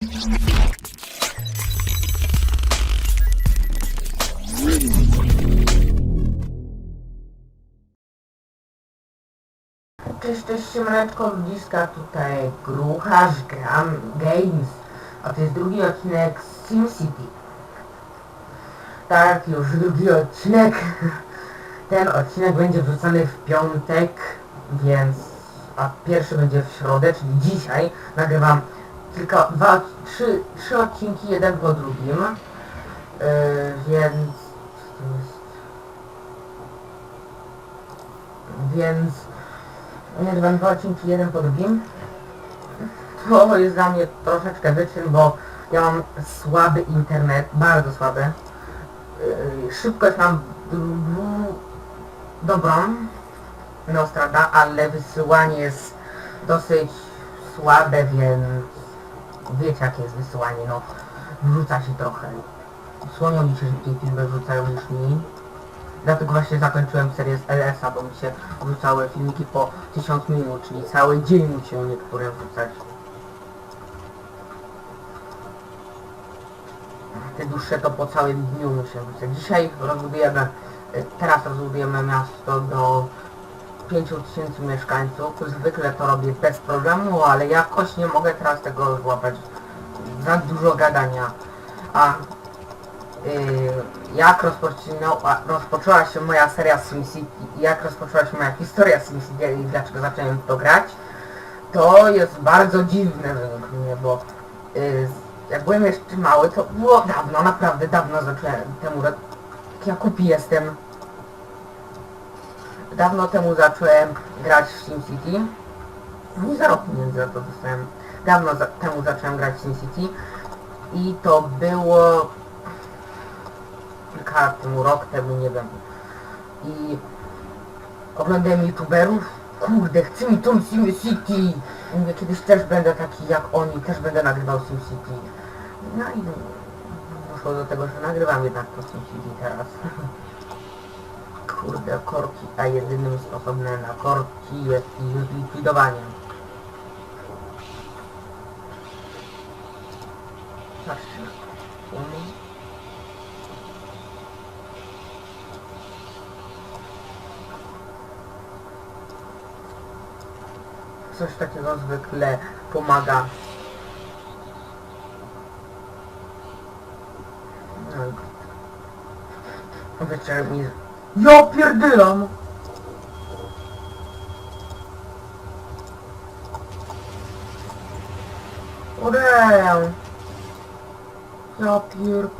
Cześć, cześć, siemaneczko, ludziska, tutaj Grucharz Gram Games, a to jest drugi odcinek z SimCity. Tak, już drugi odcinek. Ten odcinek będzie wrzucany w piątek, więc... a pierwszy będzie w środę, czyli dzisiaj. Nagrywam tylko dwa, trzy, trzy odcinki, jeden po drugim. Yy, więc... Więc... Nagrywam dwa odcinki jeden po drugim. To jest dla mnie troszeczkę wyczyn, bo ja mam słaby internet, bardzo słaby. Yy, Szybkość mam dobrą, Nostrada, ale wysyłanie jest dosyć słabe, więc wiecie jakie jest wysyłanie, no wrzuca się trochę. Słonią mi się szybciej filmy wrzucają niż mi. Dlatego właśnie zakończyłem serię z LS-a, bo mi się wrzucały filmiki po 1000 minut, czyli cały dzień musiał niektóre wrzucać. Te dłuższe to po całym dniu muszę wrzucać. Dzisiaj rozbudujemy, teraz rozbudujemy miasto do 5000 mieszkańców. Zwykle to robię bez problemu, ale jakoś nie mogę teraz tego złapać. Za dużo gadania. A Yy, jak rozpoczęła się moja seria SimCity jak rozpoczęła się moja historia SimCity i dlaczego zacząłem to grać, to jest bardzo dziwne według mnie, bo yy, jak byłem jeszcze mały, to było dawno, naprawdę dawno zacząłem temu, ja kupi jestem, dawno temu zacząłem grać w SimCity, nie za za to dostałem, dawno za, temu zacząłem grać w SimCity i to było kilka lat temu, rok temu, nie wiem. I oglądałem youtuberów, kurde, chcę mi tą SimCity. Mówię, kiedyś też będę taki jak oni, też będę nagrywał SimCity. No i doszło do tego, że nagrywam jednak to SimCity teraz. Kurde, korki, a jedynym sposobem na korki jest ich zlikwidowanie. Patrzcie. Mhm. coś takiego zwykle pomaga. No. Mi... Ja pierdylam!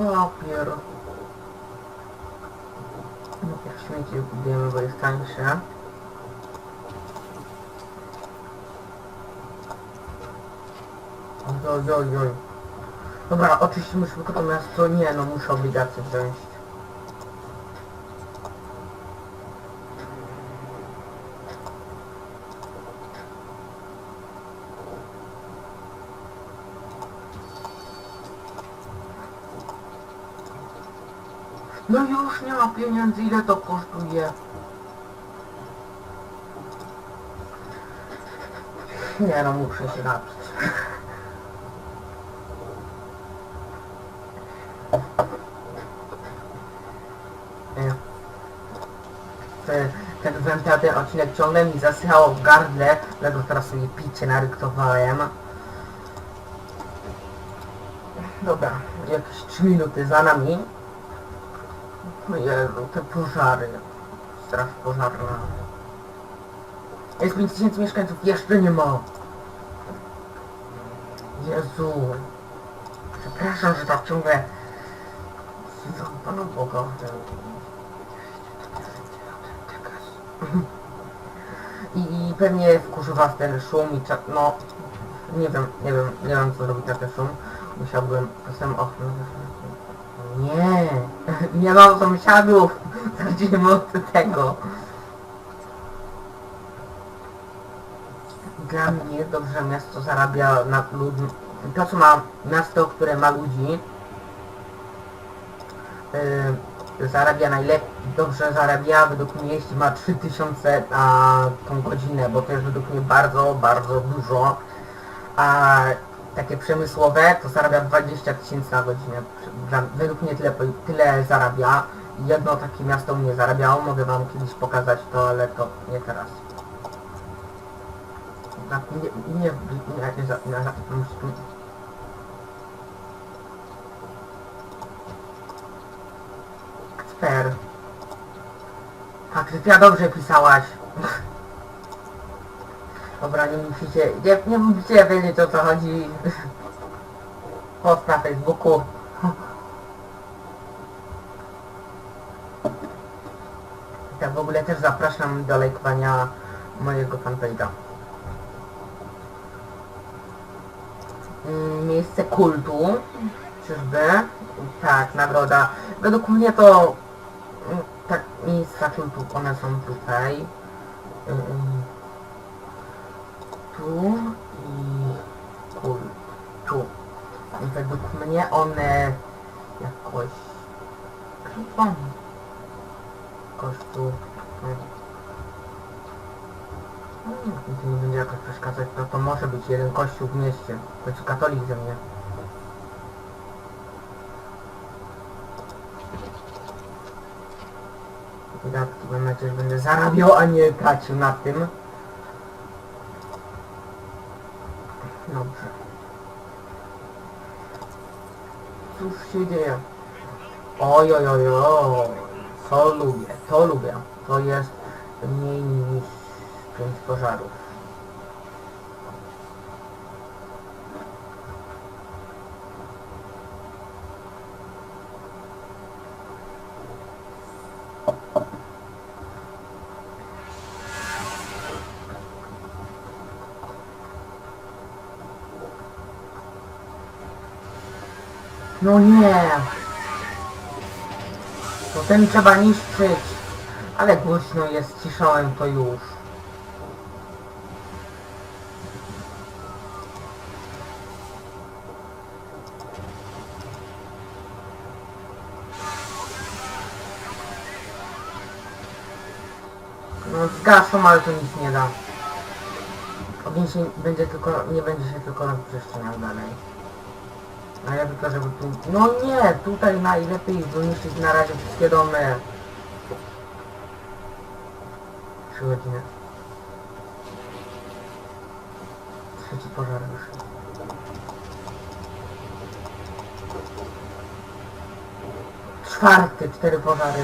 Papier. No, jak śmieci kupujemy, bo jest tańsze. Oj, oj, oj. Dobra, oczyścimy szybko to miasto. Nie, no muszę obligacje wziąć. No już nie ma pieniędzy, ile to kosztuje? Nie no, muszę się napić. Ten, ten odcinek ciągle mi zasychało w gardle, dlatego teraz sobie picie naryktowałem. Dobra, jakieś 3 minuty za nami. O Jezu, te pożary. Straż pożarna. Jest 5000 mieszkańców, jeszcze nie ma. Jezu. Przepraszam, że tak ciągle... Panu Boga. I, I pewnie wkurzy was ten szum i cza- no... Nie wiem, nie wiem, nie wiem co robi taki szum. Musiałbym czasem okno... Nie, nie mam sąsiadów. Zacznijmy od tego. Dla mnie dobrze miasto zarabia na ludzi. To co ma miasto, które ma ludzi, yy, zarabia najlepiej, dobrze zarabia według mnie jeśli ma 3000 na tą godzinę, bo to jest według mnie bardzo, bardzo dużo. A takie przemysłowe, to zarabia 20 tysięcy na godzinę. Według mnie tyle, tyle zarabia. Jedno takie miasto mnie zarabiało, mogę wam kiedyś pokazać to, ale to nie teraz. Na, nie, nie, nie, nie, za- nie, za- mus- Kacper. Tak, ja dobrze pisałaś. Dobra, nie musicie, nie, nie musicie wiedzieć o co chodzi. Post na Facebooku. Tak w ogóle też zapraszam do lajkowania mojego fanpage'a. Mm, Miejsce kultu. Czyżby? Tak, nagroda. Według mnie to mm, tak, miejsca kultu, one są tutaj. Ym, tu i kul, tu. I według mnie one jakoś chyba jakoś tu hmm. Hmm, to nie będzie jakoś przeszkadzać, to to może być jeden kościół w mieście. Końcu katolik ze mnie. Wydatki, mam nadzieję, że będę zarabiał, a nie tracił na tym. Dobrze. Cóż się dzieje? Oj, oj, oj, oj. To lubię, to lubię. To jest mniej 5 pożarów. No nie! To ten trzeba niszczyć. Ale głośno jest, ciszałem to już. Zgaszą, ale to nic nie da. Ogień się będzie tylko, nie będzie się tylko rozbrzeszczeniał dalej. Ja tylko, żeby tu... No nie! Tutaj najlepiej zniszczyć na razie wszystkie domy. Trzy godziny. Trzeci pożar już. Czwarty, cztery pożary.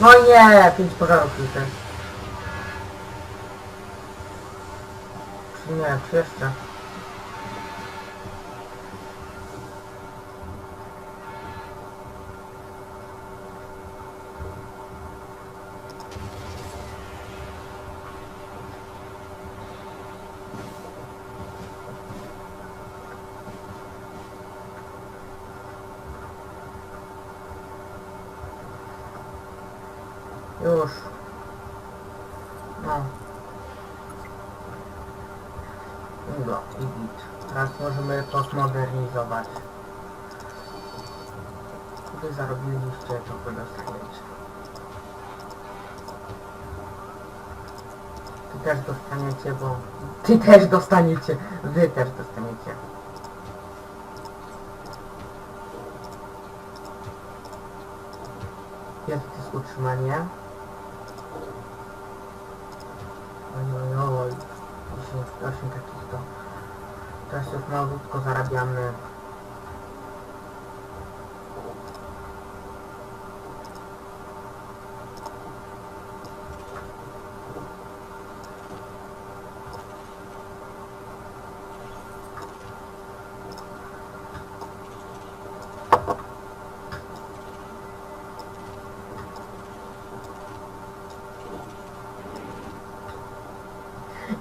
No nie! Pięć pożarów jest. Czy nie, czy jeszcze? No. Teraz możemy to zmodernizować. Wy zarobiliście, wy dostaniecie. Ty też dostaniecie, bo... Ty też dostaniecie! Wy też dostaniecie. Jest utrzymanie? Oj, oj, oj. 8 takich to... Teraz już malutko zarabiamy.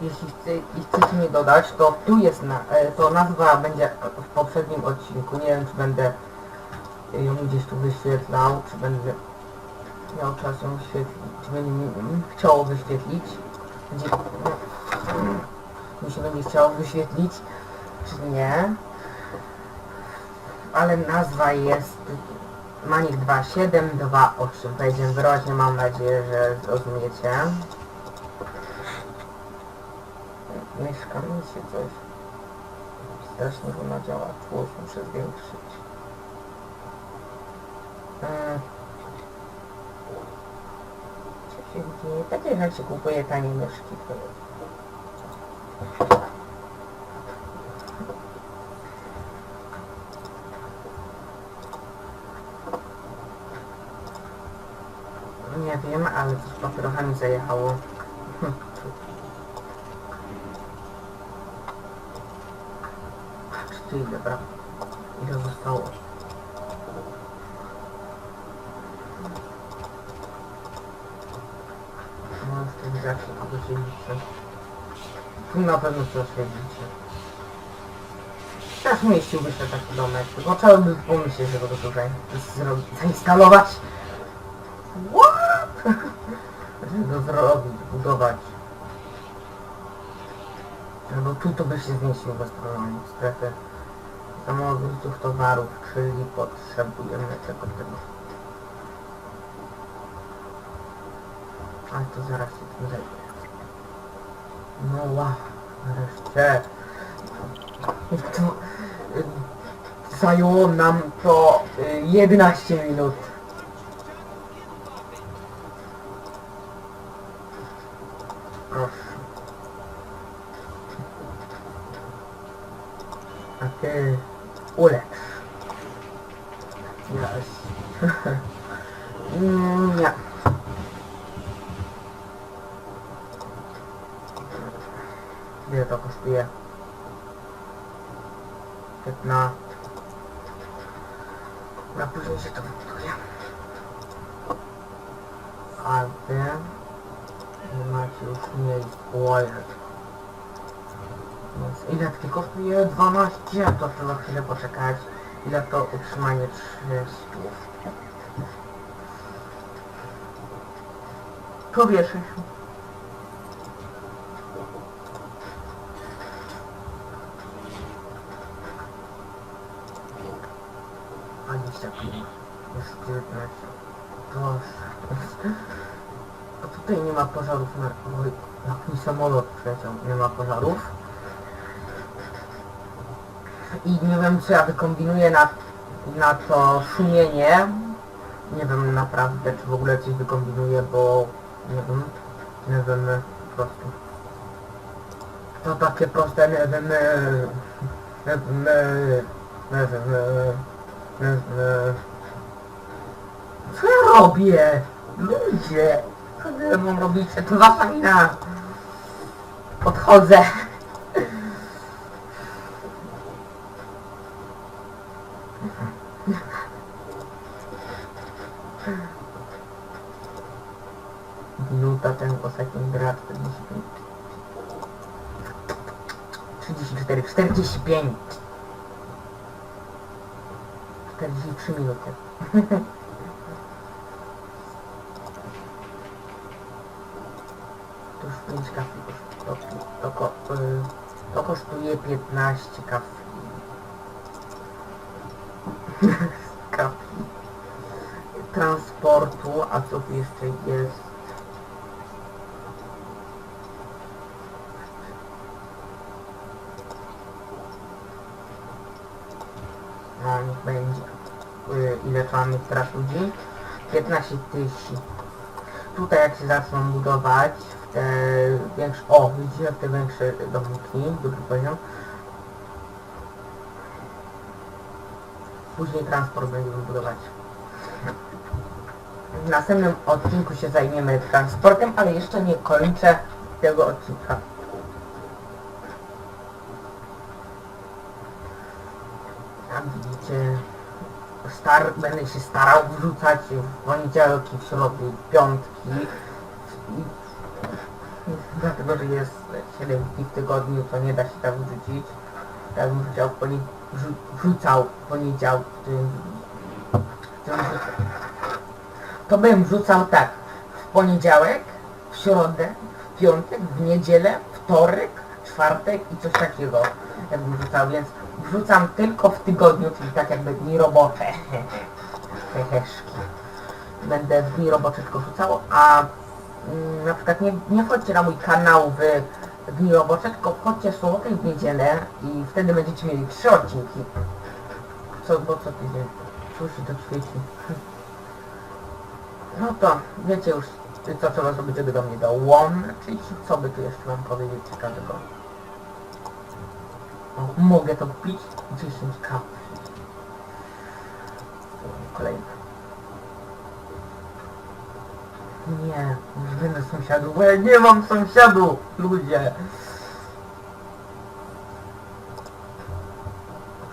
Jeśli chce, chcecie mnie dodać, to tu jest na, e, to nazwa będzie w poprzednim odcinku. Nie wiem, czy będę ją gdzieś tu wyświetlał, czy będę miał czas ją wyświetlić, czy będzie mi chciało wyświetlić. Będzie, mi się będzie chciało wyświetlić, czy nie. ale nazwa jest Manik 2728. Wejdziemy wyraźnie, mam nadzieję, że zrozumiecie. Myszka mi się coś strasznie ona działa, tłus muszę zwiększyć. Co się dzieje? Takie jak się kupuje tanie myszki, Nie wiem, ale coś papierochami zajechało. Czy ile, dobra? Ile zostało? Widzę, jak się kogoś liczy. Tu na pewno coś widzicie. Też mieściłby się taki domek, tylko trzeba by pomyśleć, żeby go tutaj zainstalować. What? Żeby go zrobić, budować. No tu to by się zmieścił bez problemu. Strefy samolotów towarów, czyli potrzebujemy tego tego. Ale to zaraz się tym zajmie. No ła, nareszcie. To y, zajęło nam to y, 11 minut. Proszę. A ty ulecz. Yes. Nie. Ile to kosztuje? 15. Na później się to wybuduje. A wy macie już miejsc. Wallet. Więc ile to kosztuje? 12? To trzeba chwilę poczekać. Ile to utrzymanie 30? Powieszę się. Dwadzieścia pięć. Jest 19. Proszę. A tutaj nie ma pożarów na... Mi samolot przeciął, nie ma pożarów. I nie wiem co ja wykombinuję na, na to szumienie. Nie wiem naprawdę czy w ogóle coś wykombinuję, bo nie wiem. Nie wiem po prostu. To takie proste, nie wiem. Nie wiem. Nie wiem. Nie wiem. Co ja robię? Ludzie! Co wy mam robicie? To wasza wina! Odchodzę! 45 43 minuty. To już 5 kafli to, to, y, to kosztuje 15 kafli. Kafli transportu, a co tu jeszcze jest? No niech będzie. Y, Ile trzeba mieć teraz ludzi? 15 tysięcy. Tutaj jak się zaczną budować w te większe... O, widzicie w te większe domki, drugi poziom. Później transport będziemy budować. W następnym odcinku się zajmiemy transportem, ale jeszcze nie kończę tego odcinka. Jak widzicie, star będę się starał wrzucać w poniedziałki, w środy, piątki. I, dlatego, że jest 7 dni w tygodniu, to nie da się tak wrzucić. Jakbym wrzucał w poni wrzu wrzucał w poniedziałek, w tym, w tym wrzucał. to bym wrzucał tak w poniedziałek, w środę, w piątek, w niedzielę, wtorek, czwartek i coś takiego jakbym wrzucał, więc wrzucam tylko w tygodniu, czyli tak jakby dni robocze. Heheszki. Będę w dni robocze tylko wrzucał, a mm, na przykład nie, nie wchodźcie na mój kanał w dni robocze, tylko wchodźcie w sobotę i w niedzielę i wtedy będziecie mieli trzy odcinki. Co, bo co tydzień? Się to świeci. No to wiecie już co trzeba zrobić, żeby do mnie dołączyć. Co by tu jeszcze mam powiedzieć ciekawego? Mogę to kupić? 10 kap. Kolejne. Nie, już będę sąsiadu, bo ja nie mam sąsiadu, ludzie.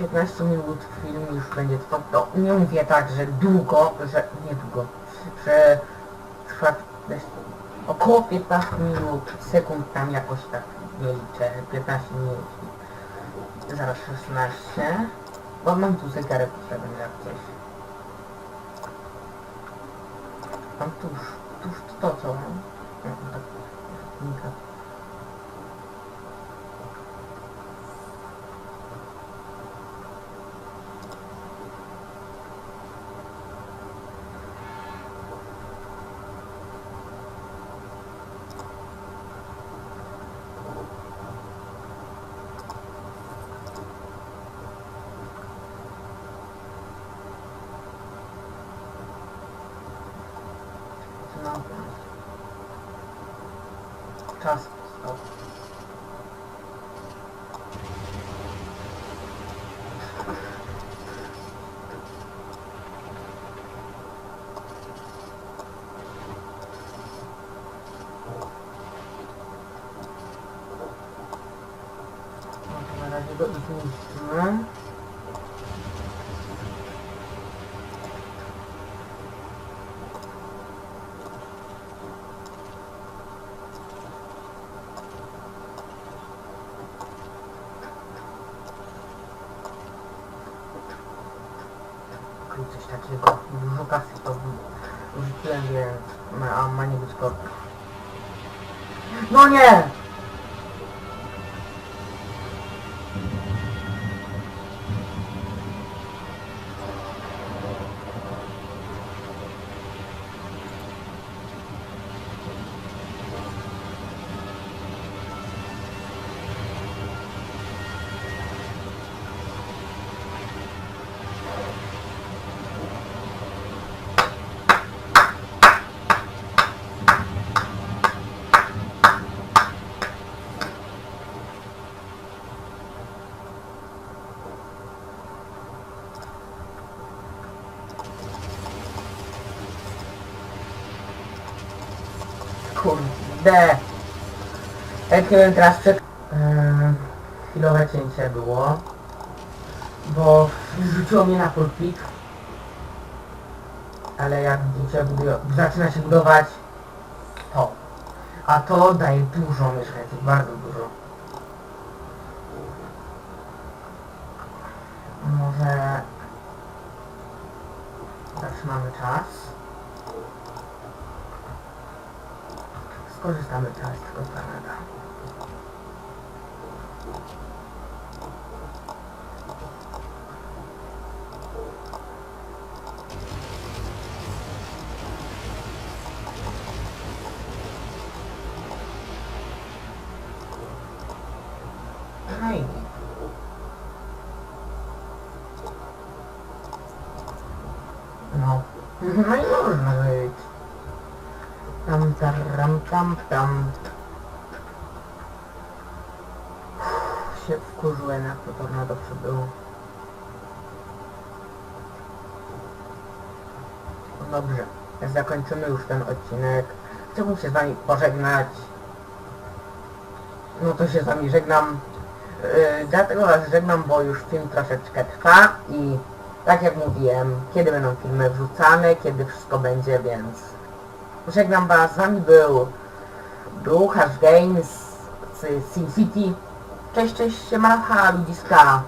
15 minut film już będzie trwał. No, nie mówię tak, że długo, że nie długo, że trwa około 15 minut, sekund tam jakoś tak nie liczę, 15 minut, zaraz 16, bo mam tu zegarek potrzebny jak coś. Mam tuż, tuż to co mam. No, tak, znika. No. Czas stał. No to na razie go zniszczymy. Coś takiego. Dużo kasy to użyczyłem, więc ma, a ma nie być to. No nie! Kurde. Jak nie wiem teraz przed... Yy, chwilowe cięcie było. Bo rzuciło mnie na pulpit. Ale jak widzicie, zaczyna się budować to. A to daje dużo mieszkańców, bardzo dużo. Może... Zatrzymamy czas. Skorzystamy teraz tylko z Kanada. No Tam, tam, tam, się wkurzyłem, jak to tornado przybyło. No Dobrze, zakończymy już ten odcinek. Chciałbym się z wami pożegnać. No to się z wami żegnam. Yy, dlatego was żegnam, bo już film troszeczkę trwa i tak jak mówiłem, kiedy będą filmy wrzucane, kiedy wszystko będzie, więc Żegnam was, z wami był Bruchasz Games z SimCity. Cześć, cześć, siemano, ludziska.